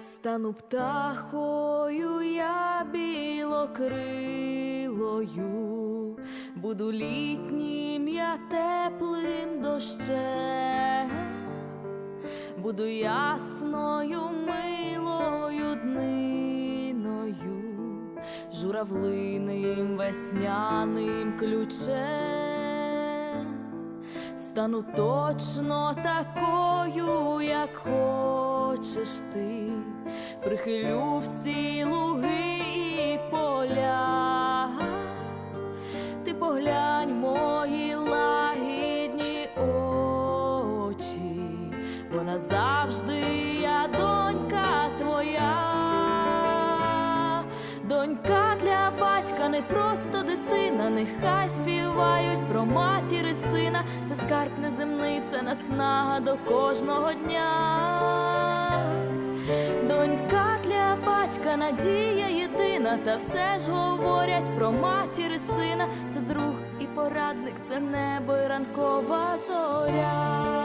Стану птахою я білокрилою, буду літнім я теплим дощем, буду ясною милою дниною, журавлиним весняним ключем. Стану точно такою, як хочеш ти, прихилю всі луги і поля. Не просто дитина, нехай співають про матір і сина. Це скарб неземний, це наснага до кожного дня. Донька для батька надія єдина, та все ж говорять про матір сина. Це друг і порадник, це небо і ранкова зоря.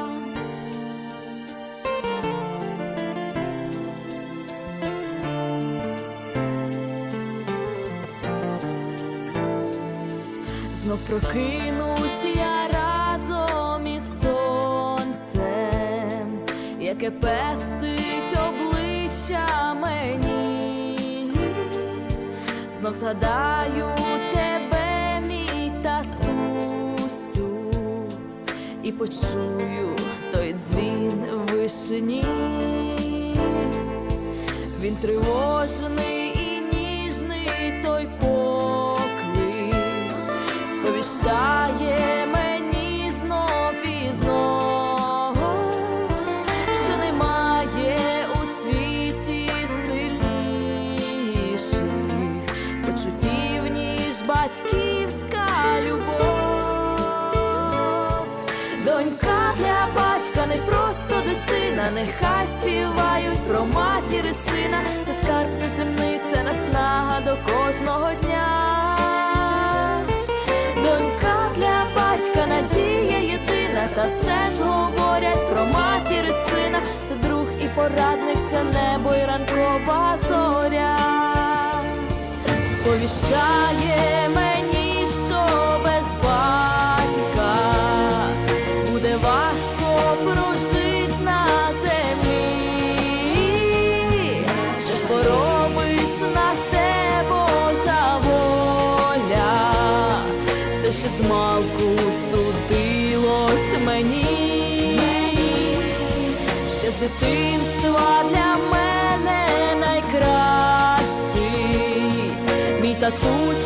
Знов прокинусь я разом із сонцем, яке пестить обличчя мені, знов згадаю тебе, мій татусю, і почую той дзвін в вишені. Він тривожний батьківська любов. Донька для батька не просто дитина, нехай співають про матір і сина. Це скарб неземний, це наснага до кожного дня. Донька для батька надія єдина, та все ж говорять про матір і сина. Це друг і порадник, це небо і ранкова зоря. Сповіщає мені, змалку судилось мені, ще з дитинства для мене найкращий, мій татусь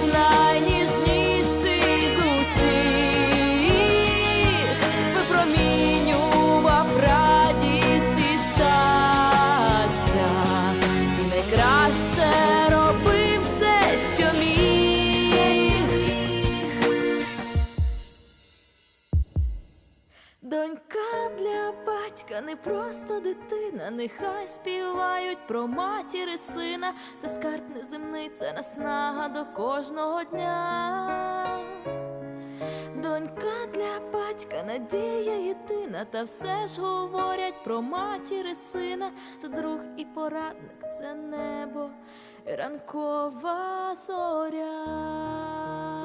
не просто дитина, нехай співають про матір і сина. Це скарб неземний, це наснага до кожного дня. Донька для батька надія єдина, та все ж говорять про матір і сина. Це друг і порадник, це небо, і ранкова зоря.